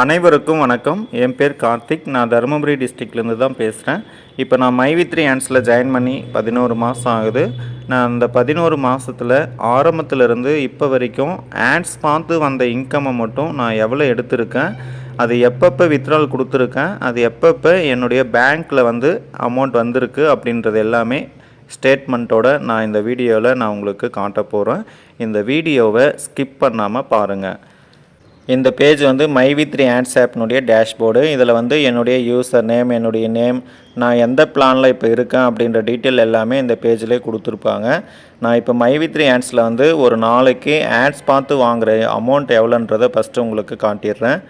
அனைவருக்கும் வணக்கம். என் பேர் கார்த்திக். நான் தருமபுரி டிஸ்ட்ரிக்ட்லேருந்து தான் பேசுகிறேன் இப்போ நான் மைவித்ரி ஹேண்ட்ஸில் ஜாயின் பண்ணி பதினோரு மாதம் ஆகுது. நான் அந்த பதினோரு மாதத்தில் ஆரம்பத்துலேருந்து இப்போ வரைக்கும் ஆட்ஸ் பார்த்து வந்த இன்கம்மை மட்டும் நான் எவ்வளோ எடுத்திருக்கேன் அது எப்பப்போ வித்ட்ரால் கொடுத்துருக்கேன் அது எப்பப்போ என்னுடைய பேங்க்கில் வந்து அமௌண்ட் வந்திருக்கு அப்படின்றது எல்லாமே ஸ்டேட்மெண்ட்டோட நான் இந்த வீடியோவில் நான் உங்களுக்கு காட்ட போகிறேன் இந்த வீடியோவை ஸ்கிப் பண்ணாமல் பாருங்கள் இந்த பேஜ் வந்து மை வித் த்ரீ ஆட்ஸ் ஆப்னுடைய டேஷ்போர்டு இதில் வந்து என்னுடைய யூசர் நேம் என்னுடைய நேம் நான் எந்த பிளானில் இப்போ இருக்கேன் அப்படின்ற டீட்டெயில் எல்லாமே இந்த பேஜ்லேயே கொடுத்துருப்பாங்க. நான் இப்போ மை வித் த்ரீ ஆட்ஸில் வந்து ஒரு நாளைக்கு ஆட்ஸ் பார்த்து வாங்குகிற அமௌண்ட் எவ்வளோன்றதை ஃபஸ்ட்டு உங்களுக்கு காட்டிடுறேன்.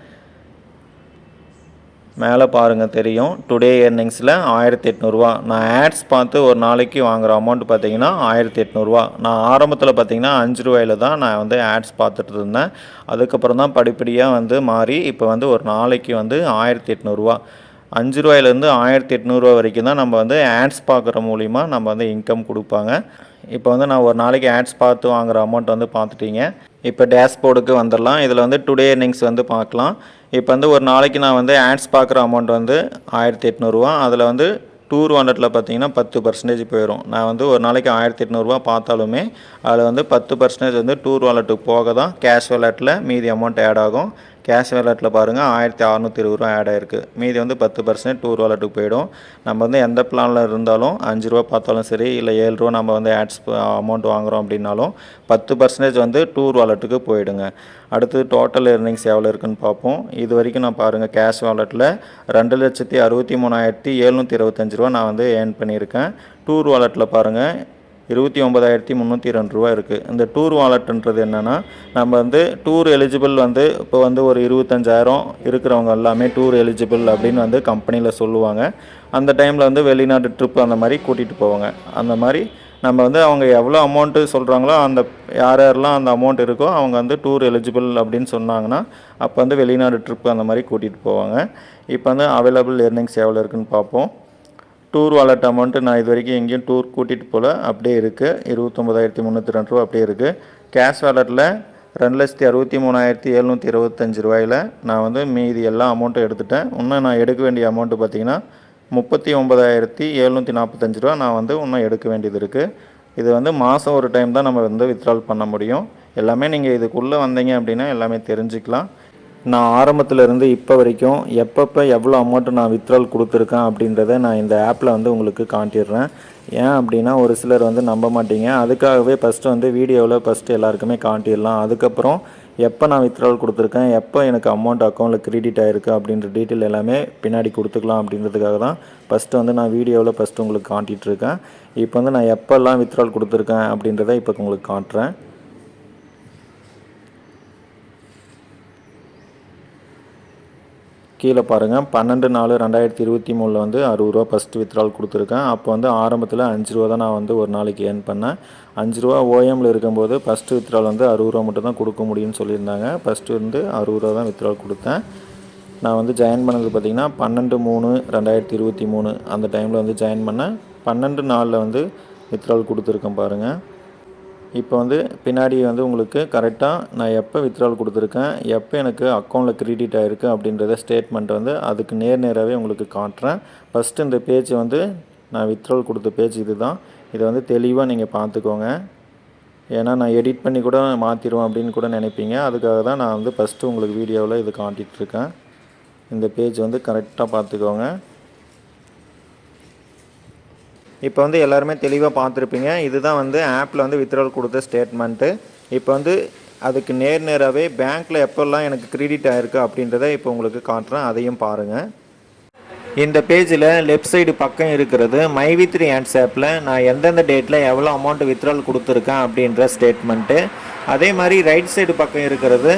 மேலே பாருங்கள் தெரியும். டுடே ஏர்னிங்ஸில் ஆயிரத்தி எட்நூறுரூவா நான் ஆட்ஸ் பார்த்து ஒரு நாளைக்கு வாங்குகிற அமௌண்ட் பார்த்தீங்கன்னா ஆயிரத்தி எட்நூறுரூவா நான் ஆரம்பத்தில் பார்த்தீங்கன்னா அஞ்சு ரூபாயில் தான் நான் வந்து ஆட்ஸ் பார்த்துட்டு இருந்தேன். அதுக்கப்புறம் தான் படிப்படியாக வந்து மாறி இப்போ வந்து ஒரு நாளைக்கு வந்து ஆயிரத்தி எட்நூறுரூவா அஞ்சு ரூபாயிலேருந்து ஆயிரத்தி எட்நூறுரூவா வரைக்கும் தான் நம்ம வந்து ஆட்ஸ் பார்க்குற மூலிமா நம்ம வந்து இன்கம் கொடுப்பாங்க. இப்போ வந்து நான் ஒரு நாளைக்கு ஆட்ஸ் பார்த்து வாங்குற அமௌண்ட் வந்து பார்த்துட்டீங்க. இப்போ டேஷ்போர்டுக்கு வந்துடலாம். இதில் வந்து டுடே எர்னிங்ஸ் வந்து பார்க்கலாம். இப்போ வந்து ஒரு நாளைக்கு நான் வந்து ஆட்ஸ் பார்க்குற அமௌண்ட் வந்து ஆயிரத்தி எட்நூறுரூவா அதில் வந்து டூர் வாலெட்டில் பார்த்தீங்கன்னா பத்து பர்சன்டேஜ் போயிடும். நான் வந்து ஒரு நாளைக்கு ஆயிரத்தி எட்நூறுரூவா பார்த்தாலுமே அதில் வந்து பத்து பர்சன்டேஜ் வந்து டூர் வாலெட்டுக்கு போக தான் கேஷ் வாலெட்டில் மீதி அமௌண்ட் ஆட் ஆகும். கேஷ் வாலெட்டில் பாருங்கள் ஆயிரத்தி அறநூற்றி இருபது ரூபா ஆட் ஆயிருக்கு. மீதி வந்து பத்து பர்சன்ட் டூர் வாலெட்டுக்கு போயிடும். நம்ம வந்து எந்த பிளானில் இருந்தாலும் அஞ்சு ரூபா பார்த்தாலும் சரி இல்லை ஏழு ரூபா நம்ம வந்து ஆட்ஸ் அமௌண்ட் வாங்குகிறோம் அப்படின்னாலும் பத்து பர்சன்டேஜ் வந்து டூர் வாலெட்டுக்கு போயிடுங்க. அடுத்து டோட்டல் ஏர்னிங்ஸ் எவ்வளோ இருக்குன்னு பார்ப்போம். இது வரைக்கும் நான் பாருங்கள் கேஷ் வாலெட்டில் ரெண்டு லட்சத்தி அறுபத்தி மூணாயிரத்தி எழுநூற்றி இருபத்தஞ்சி ரூபா நான் வந்து ஏர்ன் பண்ணியிருக்கேன். டூர் வாலெட்டில் பாருங்கள் இருபத்தி ஒன்பதாயிரத்தி முந்நூற்றி ரெண்டு ரூபா இருக்குது இந்த டூர் வாலெட்டுன்றது என்னென்னா நம்ம வந்து டூர் எலிஜிபிள் வந்து இப்போ வந்து ஒரு இருபத்தஞ்சாயிரம் இருக்கிறவங்க எல்லாமே டூர் எலிஜிபிள் அப்படின்னு வந்து கம்பெனியில் சொல்லுவாங்க. அந்த டைமில் வந்து வெளிநாட்டு ட்ரிப் அந்த மாதிரி கூட்டிகிட்டு போவாங்க. அந்த மாதிரி நம்ம வந்து அவங்க எவ்வளோ அமௌண்ட்டு சொல்கிறாங்களோ அந்த யார் யாரெல்லாம் அந்த அமௌண்ட் இருக்கோ அவங்க வந்து டூர் எலிஜிபிள் அப்படின்னு சொன்னாங்கன்னா அப்போ வந்து வெளிநாடு ட்ரிப் அந்த மாதிரி கூட்டிகிட்டு போவாங்க. இப்போ வந்து அவைலபிள் ஏர்னிங்ஸ் எவ்வளோ இருக்குதுன்னு பார்ப்போம். டூர் வாலெட் அமௌண்ட்டு நான் இது வரைக்கும் எங்கேயும் டூர் கூட்டிகிட்டு போகல அப்படியே இருக்குது இருபத்தொம்பதாயிரத்தி முந்நூற்றி ரெண்டு ரூபா அப்படியே இருக்குது கேஷ் வாலெட்டில் ரெண்டு லட்சத்தி அறுபத்தி மூணாயிரத்தி எழுநூற்றி இருபத்தஞ்சி ரூபாயில் நான் வந்து மீதி எல்லா அமௌண்ட்டும் எடுத்துட்டேன். இன்னும் நான் எடுக்க வேண்டிய அமௌண்ட்டு பார்த்தீங்கன்னா முப்பத்தி ஒம்பதாயிரத்தி எழுநூற்றி நாற்பத்தஞ்சு ரூபா நான் வந்து இன்னும் எடுக்க வேண்டியது இருக்குது இது வந்து மாதம் ஒரு டைம் தான் நம்ம வந்து வித்ட்ரால் பண்ண முடியும். எல்லாமே நீங்கள் இதுக்குள்ளே வந்தீங்க அப்படின்னா எல்லாமே தெரிஞ்சுக்கலாம். நான் ஆரம்பத்துலேருந்து இப்போ வரைக்கும் எப்பப்போ எவ்வளோ அமௌண்ட்டு நான் வித்ட்ரால் கொடுத்துருக்கேன் அப்படின்றத நான் இந்த ஆப்பில் வந்து உங்களுக்கு காட்டிடுறேன். ஏன் அப்படின்னா ஒரு சிலர் வந்து நம்ப மாட்டீங்க. அதுக்காகவே ஃபஸ்ட்டு வந்து வீடியோவில் ஃபஸ்ட்டு எல்லாருக்குமே காட்டிடலாம். அதுக்கப்புறம் எப்போ நான் வித்ட்ரால் கொடுத்துருக்கேன் எப்போ எனக்கு அமௌண்ட் அக்கௌண்ட்டில் கிரெடிட் ஆகிருக்கு அப்படின்ற டீட்டெயில் எல்லாமே பின்னாடி கொடுத்துக்கலாம் அப்படின்றதுக்காக தான் ஃபஸ்ட்டு வந்து நான் வீடியோவில் ஃபஸ்ட்டு உங்களுக்கு காட்டிகிட்ருக்கேன் இப்போ வந்து நான் எப்போல்லாம் வித்ட்ரால் கொடுத்துருக்கேன் அப்படின்றத இப்போ உங்களுக்கு காட்டுறேன். கீழே பாருங்கள் பன்னெண்டு நாலு ரெண்டாயிரத்தி இருபத்தி மூணில் வந்து அறுபது ரூபா ஃபஸ்ட்டு வித்ட்ரால் கொடுத்துருக்கேன். அப்போ வந்து ஆரம்பத்தில் அஞ்சு ரூபா தான் நான் வந்து ஒரு நாளைக்கு ஏர்ன் பண்ணேன். அஞ்சு ரூபா ஓஎம்மில் இருக்கும்போது ஃபஸ்ட்டு வித்ட்ரால் வந்து அறுபது ரூபா மட்டும் தான் கொடுக்க முடியும்னு சொல்லியிருந்தாங்க. ஃபஸ்ட்டு வந்து அறுபது ரூபா தான் வித்ட்ரால் கொடுத்தேன். நான் வந்து ஜாயின் பண்ணது பார்த்திங்கன்னா பன்னெண்டு மூணு ரெண்டாயிரத்தி இருபத்தி மூணு அந்த டைமில் வந்து ஜாயின் பண்ணேன். பன்னெண்டு நாளில் வந்து வித்ட்ரால் கொடுத்துருக்கேன் பாருங்கள் இப்போ வந்து பின்னாடி வந்து உங்களுக்கு கரெக்டாக நான் எப்போ வித்ட்ரால் கொடுத்துருக்கேன் எப்போ எனக்கு அக்கௌண்ட்டில் கிரெடிட் ஆகிருக்கு அப்படின்றத ஸ்டேட்மெண்ட் வந்து அதுக்கு நேர் நேராகவே உங்களுக்கு காட்டுறேன். ஃபஸ்ட்டு இந்த பேஜ் வந்து நான் வித்ட்ரால் கொடுத்த பேஜ் இது தான் இதை வந்து தெளிவாக நீங்கள் பார்த்துக்கோங்க. ஏன்னா நான் எடிட் பண்ணி கூட மாற்றிடுவேன் அப்படின்னு கூட நினைப்பீங்க. அதுக்காக தான் நான் வந்து ஃபஸ்ட்டு உங்களுக்கு வீடியோவில் இது காட்டிகிட்ருக்கேன் இந்த பேஜ் வந்து கரெக்டாக பார்த்துக்கோங்க. இப்போ வந்து எல்லாருமே தெளிவாக பார்த்துருப்பீங்க. இதுதான் வந்து ஆப்பில் வந்து வித்ட்ரால் கொடுத்த ஸ்டேட்மெண்ட்டு இப்போ வந்து அதுக்கு நேர் நேராகவே பேங்க்கில் எப்போல்லாம் எனக்கு கிரெடிட் ஆகிருக்கு அப்படின்றத இப்போ உங்களுக்கு காட்டுறேன். அதையும் பாருங்கள் இந்த பேஜில் லெஃப்ட் சைடு பக்கம் இருக்கிறது மை வித் த்ரீ ஆட்ஸ் ஆப்பில் நான் எந்தெந்த டேட்டில் எவ்வளோ அமௌண்ட் வித்ட்ரால் கொடுத்துருக்கேன் அப்படின்ற ஸ்டேட்மெண்ட்டு அதே மாதிரி ரைட் சைடு பக்கம் இருக்கிறது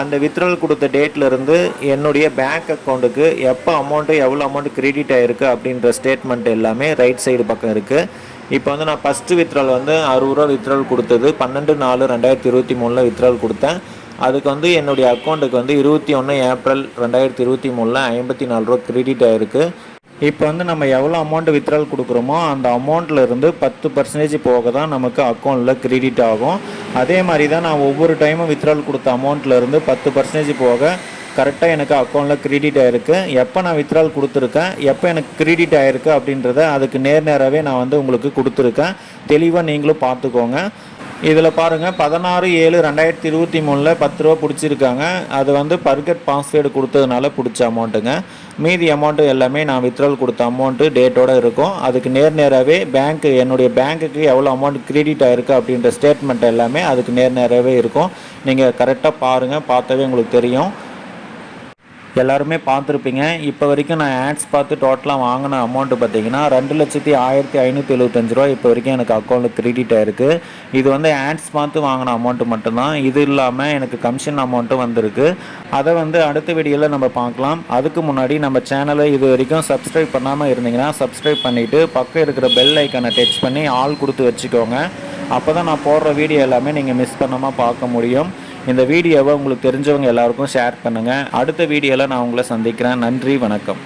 அந்த வித்ரல் கொடுத்த டேட்லேருந்து என்னுடைய பேங்க் அக்கௌண்ட்டுக்கு எப்போ அமௌண்ட்டு எவ்வளோ அமௌண்ட் கிரெடிட் ஆகிருக்கு அப்படின்ற ஸ்டேட்மெண்ட் எல்லாமே ரைட் சைடு பக்கம் இருக்குது இப்போ வந்து நான் ஃபஸ்ட்டு வித்ரால் வந்து அறுபது ரூபா வித்ட்ரால் கொடுத்தது. பன்னெண்டு நாலு ரெண்டாயிரத்தி இருபத்தி மூணில் வித்ட்ரால் கொடுத்தேன். அதுக்கு வந்து என்னுடைய அக்கௌண்ட்டுக்கு வந்து இருபத்தி ஒன்று ஏப்ரல் ரெண்டாயிரத்தி இருபத்தி மூணில் ஐம்பத்தி நாலு ரூபா கிரெடிட் ஆகிருக்கு இப்போ வந்து நம்ம எவ்வளோ அமௌண்ட் வித்ட்ரால் கொடுக்குறோமோ அந்த அமௌண்ட்டில் இருந்து பத்து பர்சன்டேஜ் போக தான் நமக்கு அக்கௌண்ட்டில் கிரெடிட் ஆகும். அதே மாதிரி தான் நான் ஒவ்வொரு டைமும் வித்ட்ரால் கொடுத்த அமௌண்ட்டில் இருந்து பத்து பர்சன்டேஜ் போக கரெக்டாக எனக்கு அக்கௌண்ட்டில் கிரெடிட் ஆகிருக்கு எப்போ நான் வித்ட்ரால் கொடுத்துருக்கேன்? எப்போ எனக்கு கிரெடிட் ஆகிருக்கு அப்படின்றத அதுக்கு நேர் நேராகவே நான் வந்து உங்களுக்கு கொடுத்துருக்கேன். தெளிவாக நீங்களும் பார்த்துக்கோங்க. இதில் பாருங்கள் பதினாறு ஏழு ரெண்டாயிரத்தி இருபத்தி மூணில் பத்து ரூபா பிடிச்சிருக்காங்க. அது வந்து பர்கட் பாஸ்வேர்டு கொடுத்ததுனால பிடிச்ச அமௌண்ட்டுங்க மீதி அமௌண்ட்டு எல்லாமே நான் வித்ட்ரால் கொடுத்த அமௌண்ட்டு டேட்டோட இருக்கும். அதுக்கு நேர் நேராகவே பேங்க்கு என்னுடைய பேங்க்குக்கு எவ்வளோ அமௌண்ட் கிரெடிட் ஆகிருக்கு அப்படின்ற ஸ்டேட்மெண்ட் எல்லாமே அதுக்கு நேர் நேராகவே இருக்கும். நீங்கள் கரெக்டாக பாருங்கள் பார்த்தாவே உங்களுக்கு தெரியும். எல்லாருமே பார்த்துருப்பீங்க. இப்போ வரைக்கும் நான் ஆட்ஸ் பார்த்து டோட்டலாக வாங்கின அமௌண்ட்டு பார்த்தீங்கன்னா ரெண்டு லட்சத்தி ஆயிரத்தி ஐநூற்றி எழுபத்தஞ்சு ரூபா இப்போ வரைக்கும் எனக்கு அக்கௌண்ட்டில் கிரெடிட் ஆயிருக்கு இது வந்து ஆட்ஸ் பார்த்து வாங்கின அமௌண்ட்டு மட்டும்தான். இது இல்லாமல் எனக்கு கமிஷன் அமௌண்ட்டும் வந்திருக்கு. அதை வந்து அடுத்த வீடியோவில் நம்ம பார்க்கலாம். அதுக்கு முன்னாடி நம்ம சேனலை இது வரைக்கும் சப்ஸ்கிரைப் பண்ணாமல் இருந்தீங்கன்னா சப்ஸ்கிரைப் பண்ணிவிட்டு பக்கம் இருக்கிற பெல் ஐக்கனை டச் பண்ணி ஆள் கொடுத்து வச்சுக்கோங்க. அப்போ தான் நான் போடுற வீடியோ எல்லாமே நீங்கள் மிஸ் பண்ணாமல் பார்க்க முடியும். இந்த வீடியோவை உங்களுக்கு தெரிஞ்சவங்க எல்லாருக்கும் ஷேர் பண்ணுங்கள் அடுத்த வீடியோவில் நான் உங்களை சந்திக்கிறேன். நன்றி வணக்கம்.